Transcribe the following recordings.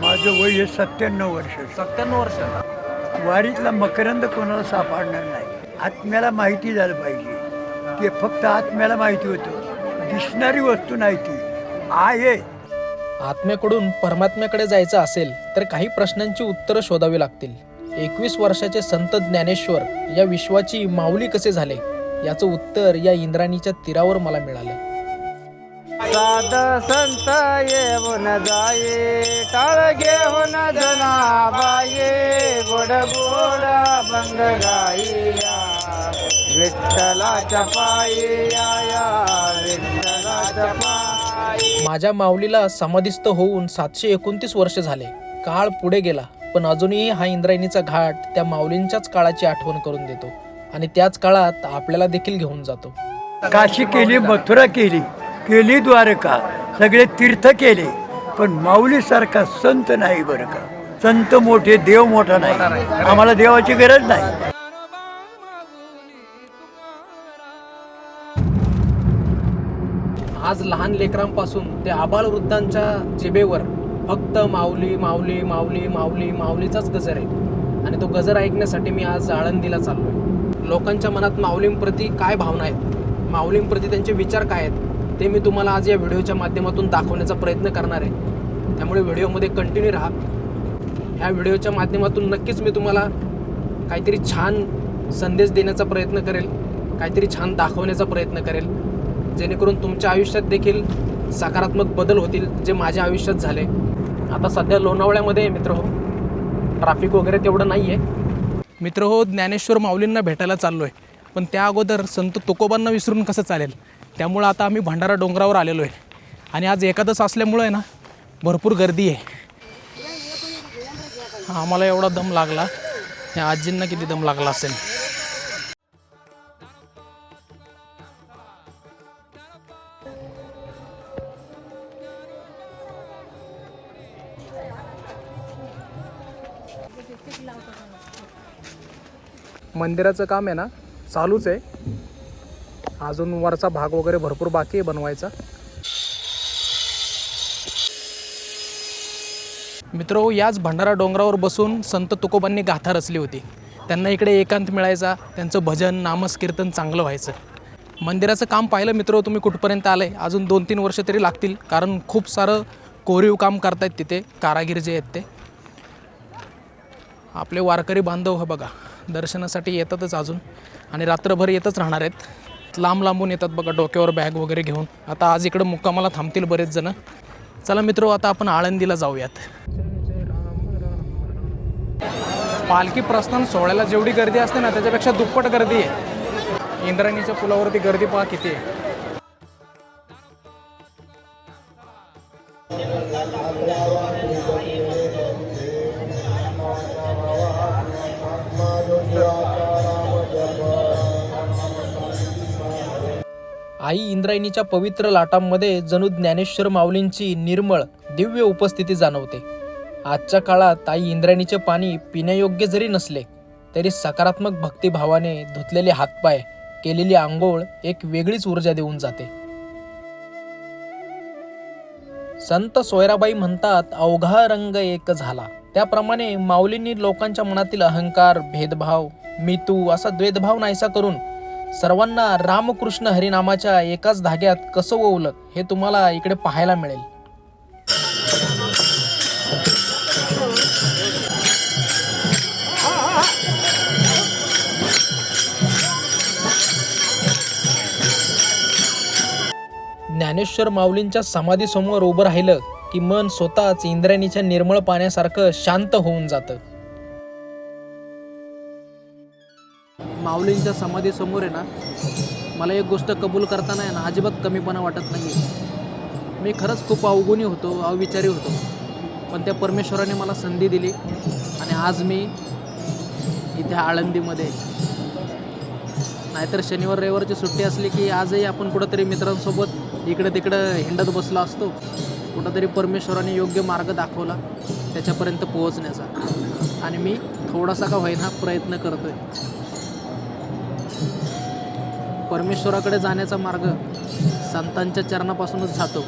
माझं वय हे सत्त्याण्णव वर्ष सत्त्याण्णव वर्ष वारीतला मकरंद कोणाला सापडणार नाही. आत्म्याला माहिती झालं पाहिजे. ते फक्त आत्म्याला माहिती होतं. दिसणारी वस्तू नाही ती. आहे. आत्म्याकडून परमात्म्याकडे जायचं असेल तर काही प्रश्नांची उत्तरं शोधावी लागतील. एकवीस वर्षाचे संत ज्ञानेश्वर या विश्वाची माऊली कसे झाले? याचं उत्तर या इंद्राणीच्या तीरावर मला मिळालं. साध संत येऊन जाये टाळ घेऊन जनाबाये गोड गोड बंग गाईया. विठ्ठलाच्या पायी आया विठ्ठलाच्या पायी. माझ्या माऊलीला समाधिस्थ होऊन सातशे एकोणतीस वर्ष झाले. काळ पुढे गेला पण अजूनही हा इंद्रायणीचा घाट त्या माऊलींच्याच काळाची आठवण करून देतो. आणि त्याच काळात आपल्याला देखील घेऊन जातो. काशी केली मथुरा केली. केली द्वारका. सगळे तीर्थ केले. पण माऊलीसारखा संत नाही बरं का? संत मोठे देव मोठा नाही. आम्हाला देवाची गरज नाही. आज लहान लेकरांपासून ते आबाल वृद्धांच्या जिबेवर फक्त माऊली माऊली माऊली माऊली माऊलीचाच गजर आहे. आणि तो गजर ऐकण्यासाठी मी आज आळंदीला चाललोय. लोकांच्या मनात माऊलींप्रती काय भावना आहेत? माऊलींप्रती त्यांचे विचार काय आहेत? ते मी तुम्हाला आज या व्हिडिओच्या माध्यमातून दाखवण्याचा प्रयत्न करणार आहे. त्यामुळे व्हिडिओमध्ये कंटिन्यू राहा. ह्या व्हिडिओच्या माध्यमातून नक्कीच मी तुम्हाला काहीतरी छान संदेश देण्याचा प्रयत्न करेल काहीतरी छान दाखवण्याचा प्रयत्न करेल जेणेकरून तुमच्या आयुष्यात देखील सकारात्मक बदल होतील जे माझ्या आयुष्यात झाले. आता सध्या लोणावळ्यामध्ये मित्र हो. ट्राफिक वगैरे तेवढं नाही आहे मित्र हो ज्ञानेश्वर माऊलींना भेटायला चाललो आहे पण त्या अगोदर संत तुकोबांना विसरून कसं चालेल? त्यामुळं आता आम्ही भंडारा डोंगरावर आलेलो आहे. आणि आज एकादश असल्यामुळं आहे ना भरपूर गर्दी आहे. आम्हाला एवढा दम लागला. या आजींना किती दम लागला असेल. मंदिराचं काम आहे ना चालूच आहे. अजून वरचा भाग वगैरे भरपूर बाकी आहे बनवायचा. मित्र याच भंडारा डोंगरावर बसून संत तुकोबांनी गाथा रचली होती. त्यांना इकडे एकांत मिळायचा त्यांचं भजन नामस्कीर्तन चांगलं व्हायचं. मंदिराचं काम पाहिलं मित्र तुम्ही कुठपर्यंत आलं आहे अजून दोन तीन वर्ष तरी लागतील कारण खूप सारं कोरीव काम करतायत तिथे कारागीर जे आहेत ते. आपले वारकरी बांधव हे बघा दर्शनासाठी येतातच अजून आणि रात्रभर येतच राहणार आहेत. लांब लांबून येतात बघा डोक्यावर बॅग वगैरे घेऊन. आता आज इकडं मुक्कामाला थांबतील बरेच जण. चला मित्र आता आपण आळंदीला जाऊयात. पालखी प्रस्थान सोहळ्याला जेवढी गर्दी असते ना त्याच्यापेक्षा दुप्पट गर्दी आहे. इंद्रायणीच्या पुलावरती गर्दी पहा किती आहे. आई इंद्रायणीच्या पवित्र लाटांमध्ये जणू ज्ञानेश्वर माऊलींची निर्मळ दिव्य उपस्थिती जाणवते. आजच्या काळात आई इंद्रायणीचे पाणी पिण्यायोग्य जरी नसले तरी सकारात्मक भक्तिभावाने धुतलेले हातपाय केलेली आंघोळ एक वेगळीच ऊर्जा देऊन जाते. संत सोयराबाई म्हणतात अवघा रंग एक झाला. त्याप्रमाणे माऊलींनी लोकांच्या मनातील अहंकार भेदभाव मी तू असा द्वेदभाव नाहीसा करून सर्वांना रामकृष्ण हरिनामाच्या एकाच धाग्यात कसं ओवलं हे तुम्हाला इकडे पाहायला मिळेल. ज्ञानेश्वर माऊलींच्या समाधीसमोर उभं राहिलं की मन स्वतःच इंद्रायणीच्या निर्मळ पाण्यासारखं शांत होऊन जातं. माऊलींच्या समाधीसमोर आहे ना मला एक गोष्ट कबूल करताना आहे ना अजिबात कमीपणा वाटत नाही मी खरंच खूप अवगुणी होतो अविचारी होतो. पण त्या परमेश्वराने मला संधी दिली आणि आज मी इथे आळंदीमध्ये नाहीतर शनिवार रविवारची सुट्टी असली की आजही आपण कुठंतरी मित्रांसोबत इकडं तिकडं हिंडत बसला असतो. कुठंतरी परमेश्वराने योग्य मार्ग दाखवला त्याच्यापर्यंत पोहोचण्याचा. आणि मी थोडासा का होईना प्रयत्न करतो आहे परमेश्वराकडे जाण्याचा मार्ग संतांच्या चरणापासूनच जातो.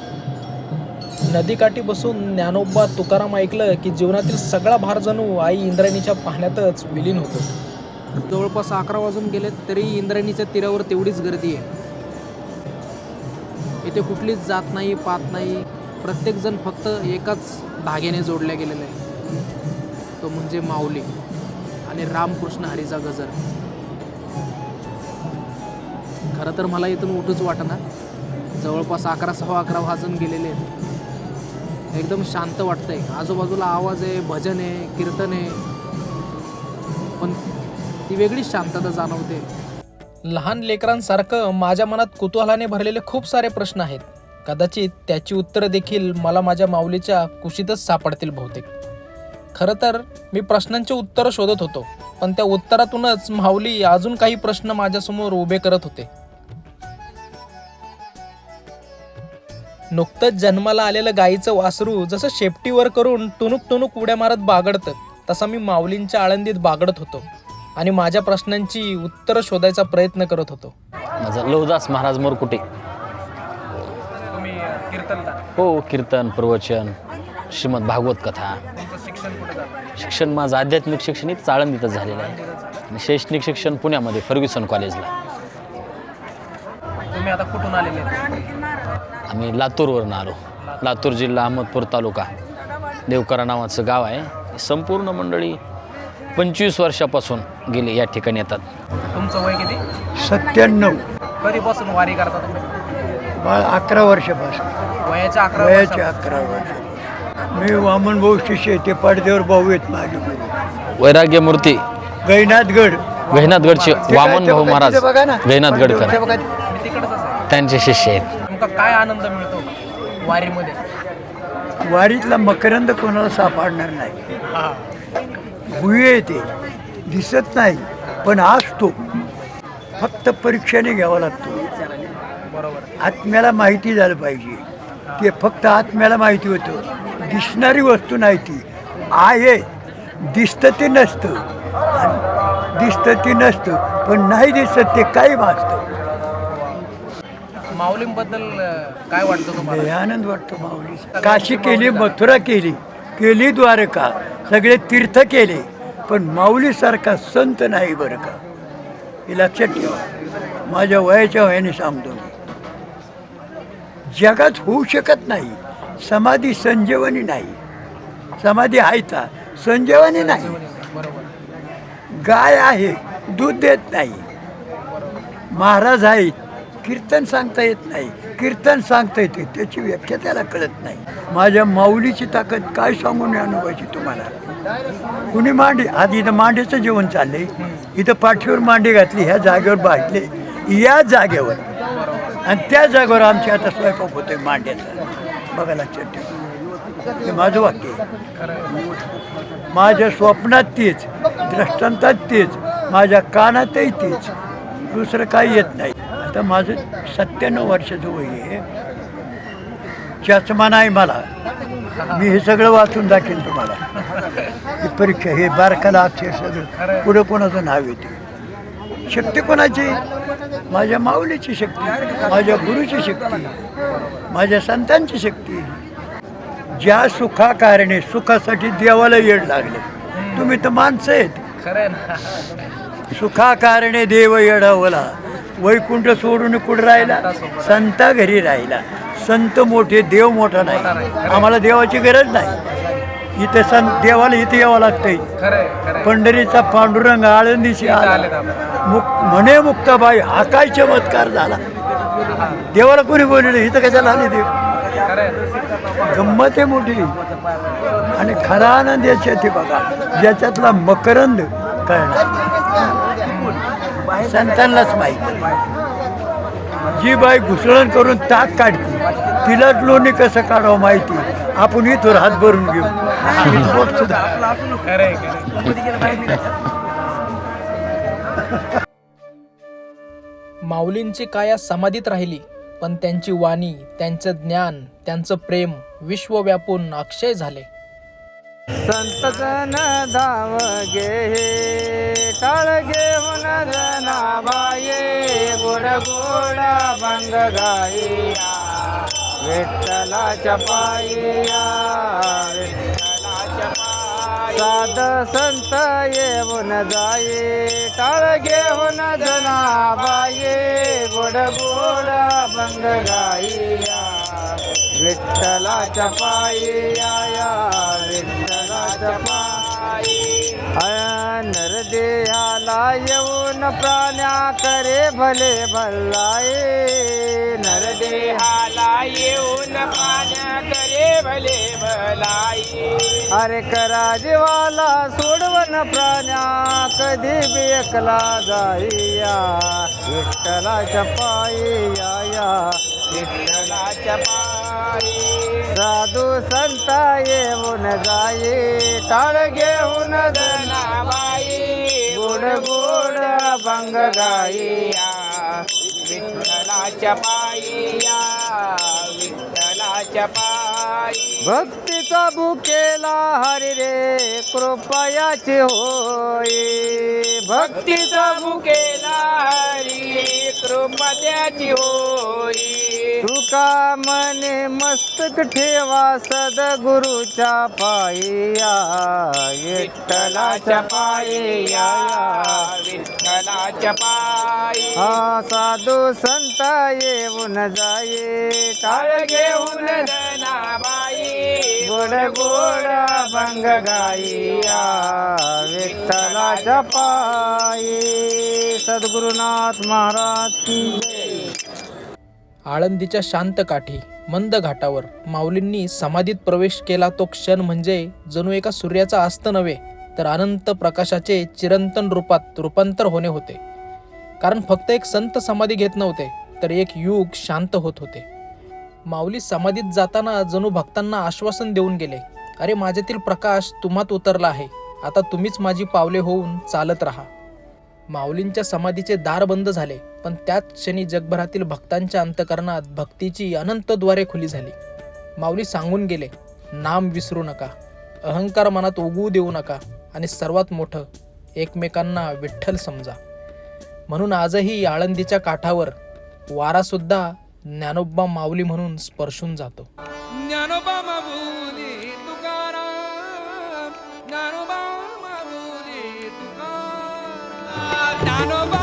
नदीकाठी बसून ज्ञानोबा तुकाराम ऐकलं की जीवनातील सगळा भार जणू आई इंद्रायणीच्या पाहण्यातच विलीन होतो. जवळपास अकरा वाजून गेलेत तरी इंद्रायणीच्या तीरावर तेवढीच गर्दी आहे. इथे कुठलीच जात नाही पात नाही. प्रत्येकजण फक्त एकाच धाग्याने जोडल्या गेलेला आहे तो म्हणजे माऊली आणि रामकृष्ण हरीचा गजर. खरं तर मला इथून उठूच वाटना. जवळपास अकरा सव्वा अकरा वाजून गेलेले आहेत. एकदम शांत वाटतंय. आजूबाजूला आवाज आहे भजन आहे कीर्तन आहे. पण ती वेगळीच शांतता जाणवते. लहान लेकरांसारखं माझ्या मनात कुतूहलाने भरलेले खूप सारे प्रश्न आहेत. कदाचित त्याची उत्तरं देखील मला माझ्या माऊलीच्या कुशीतच सापडतील बहुतेक. खरं तर मी प्रश्नांची उत्तरं शोधत होतो. पण त्या उत्तरातूनच माऊली अजून काही प्रश्न माझ्यासमोर उभे करत होते. नुकतंच जन्माला आलेलं गाईचं वासरू जसं शेपटीवर करून टुनुक टुनुक उड्या मारत बागडतं तसा मी माऊलींच्या आळंदीत बागडत होतो आणि माझ्या प्रश्नांची उत्तरं शोधायचा प्रयत्न करत होतो. माझा लवदास महाराज मोरकुटे. तुम्ही हो कीर्तन प्रवचन श्रीमद भागवत कथा. तुमचं शिक्षण कुठे झालं? शिक्षण माझं आध्यात्मिक शिक्षण इथं आळंदीतच झालेलं आहे. आणि शैक्षणिक शिक्षण पुण्यामध्ये फर्ग्युसन कॉलेजला. तुम्ही आता कुठून आलेले? आहेत? आम्ही लातूरवरून आलो. लातूर जिल्हा अहमदपूर तालुका. देवकरा नावाचं गाव आहे. संपूर्ण मंडळी पंचवीस वर्षापासून गेले या ठिकाणी येतात. तुमचं वय किती? सत्त्याण्णव. कधीपासून वारी करता तुम्ही? बाळ अकरा वर्षापासून. वयाच्या अकरा वयाचे वर्षापासून. अकरा वर्ष मी वामन भाऊ शिष्य आहे, ते पडद्यावर भाऊ आहेत माझे वैराग्य मूर्ती गैनाथगड गहिनाथगडचे वामन भाऊ महाराज. तिथे बघा ना. गहिनाथ पडद्यावर गडकर ते बघा. मी तिकडच असेल त्यांचे शिष्य आहेत. तुमका काय आनंद मिळतो वारीमध्ये? वारीतला मकरंद कोणाला सापडणार नाही. भुये येते दिसत नाही पण असतो. फक्त परीक्षेने घ्यावा लागतो. बरोबर. आत्म्याला माहिती झालं पाहिजे. ते फक्त आत्म्याला माहिती होतं. दिसणारी वस्तू नाही ती. आहे. दिसतं ते नसतं. आणि दिसतं ते नसतं पण नाही दिसत ते काही वाचतं माऊलींबद्दल काय वाटतं तुम्हाला? आनंद वाटतो माऊली काशी केली मथुरा केली केली द्वारका सगळे तीर्थ केले पण माऊलीसारखा संत नाही बरं का. हे लक्षात ठेवा. माझ्या वयाच्या वयाने सांगतो मी. जगात होऊ शकत नाही समाधी संजीवनी नाही. समाधी हायता संजीवनी नाही. गाय आहे दूध देत नाही. महाराज आहेत कीर्तन सांगता येत नाही. कीर्तन सांगता येते त्याची व्याख्या त्याला कळत नाही. माझ्या माऊलीची ताकद काय सांगून अनुभवायची तुम्हाला? कुणी मांडी? आधी इथं मांडीचं जेवण चालले इथं पाठीवर मांडी घातली ह्या जागेवर बाटले या जागेवर. आणि त्या जागेवर आमची आता स्वयंपाक होतोय मांड्याचा. बघा लक्षात ठेवा. हे माझं वाक्य आहे. माझ्या स्वप्नात तेच दृष्टांतात तेच माझ्या कानातही तेच. दुसरं काही येत नाही. आता माझं सत्त्याण्णव वर्षाचं वय आहे. चष्मा नाही मला. मी हे सगळं वाचून दाखवेन तुम्हाला. ही परीक्षा हे बारकाला अक्षर सगळं पुढं कोणाचं नाव येते. शक्ती कोणाची? माझ्या माऊलीची शक्ती माझ्या गुरुची शक्ती माझ्या संतांची शक्ती. ज्या सुखाकारणे सुखासाठी देवाला येड लागले. तुम्ही तर माणसं आहेत. खरं सुखाकारणे देव येडावला. वैकुंठ सोडून कुठं राहिला? संता घरी राहिला. संत मोठे देव मोठा नाही. आम्हाला देवाची गरज नाही. इथे संत देवाला इथे यावं लागतंय. पंढरीचा पांडुरंग आळंदीशी आला. मुक म्हणे मुक्ताबाई हा काय चमत्कार झाला. देवाला कोणी बोलले इथं कशाला आले देव. गंमत आहे मोठी. आणि खरा आनंद याच्यात बघा. ज्याच्यातला मकरंद कळणार. संतांनाच माहिती जी बाई घुसळण करून ताक काढते तिलाच लोणी कसं काढावं माहिती? आपण इथवर हात भरून घेऊ. माऊलींची काया समाधीत राहिली पण त्यांची वाणी त्यांचं ज्ञान त्यांचं प्रेम विश्व व्यापून अक्षय झाले. संत जन धाव गे टाळ घेऊन जना बाये गोड गोड भंग गाई विठ्ठलाच्या पायी विठ्ठलाच्या साध संत येऊन जाये टाळ घेऊन जनाबाये गोड गोड बंग गाईया विठ्ठलाच्या चपाई या या विठ्ठलाच्या पायी नरदेहाला येऊन प्राण्या करे भले भल्लाये. नरदेहाला येऊन प्राण्या करे भले भलाई अरे करा जीवाला सोडवण प्राण्या कधी बी एकला जाईया. विठ्ठलाच्या पायी या विठ्ठलाच्या पायी. साधू संत येऊन जाई. टाळ घेऊन जनाबाई. गोड गोड भंग गाईया विठ्ठलाच्या पायी विठ्ठलाच्या पायी भक्तीचा बुकेला हरी रे कृपयाची होई. भक्तीचा भुकेला हरी कृपयाची होई. तुका मने मस्तक ठेवा सदगुरुच्या पायी विठ्ठलाच्या पायी या विठ्ठलाच्या पायी. हा साधू संत येऊन जाये टाळ घेऊन जनाबाई गोड गोड भंग गाईया विठ्ठलाच्या पायी. सद्गुरुनाथ महाराज की आळंदीच्या शांत काठी मंद घाटावर माऊलींनी समाधीत प्रवेश केला तो क्षण म्हणजे जणू एका सूर्याचा अस्त नव्हे तर अनंत प्रकाशाचे चिरंतन रूपात रूपांतर होणे होते. कारण फक्त एक संत समाधी घेत नव्हते तर एक युग शांत होत होते. माऊली समाधीत जाताना जणू भक्तांना आश्वासन देऊन गेले. अरे माझ्यातील प्रकाश तुम्हात उतरला आहे. आता तुम्हीच माझी पावले होऊन चालत राहा. माऊलींच्या समाधीचे दार बंद झाले पण त्याच क्षणी जगभरातील भक्तांच्या अंतकरणात भक्तीची अनंत द्वारे खुली झाली. माऊली सांगून गेले नाम विसरू नका अहंकार मनात उगवू देऊ नका आणि सर्वात मोठं एकमेकांना विठ्ठल समजा. म्हणून आजही आळंदीच्या काठावर वारासुद्धा ज्ञानोबा माऊली म्हणून स्पर्शून जातो. ज्ञानोबा माऊली तुकाराम. ज्ञानोबा माऊली तुकाराम. ज्ञानोबा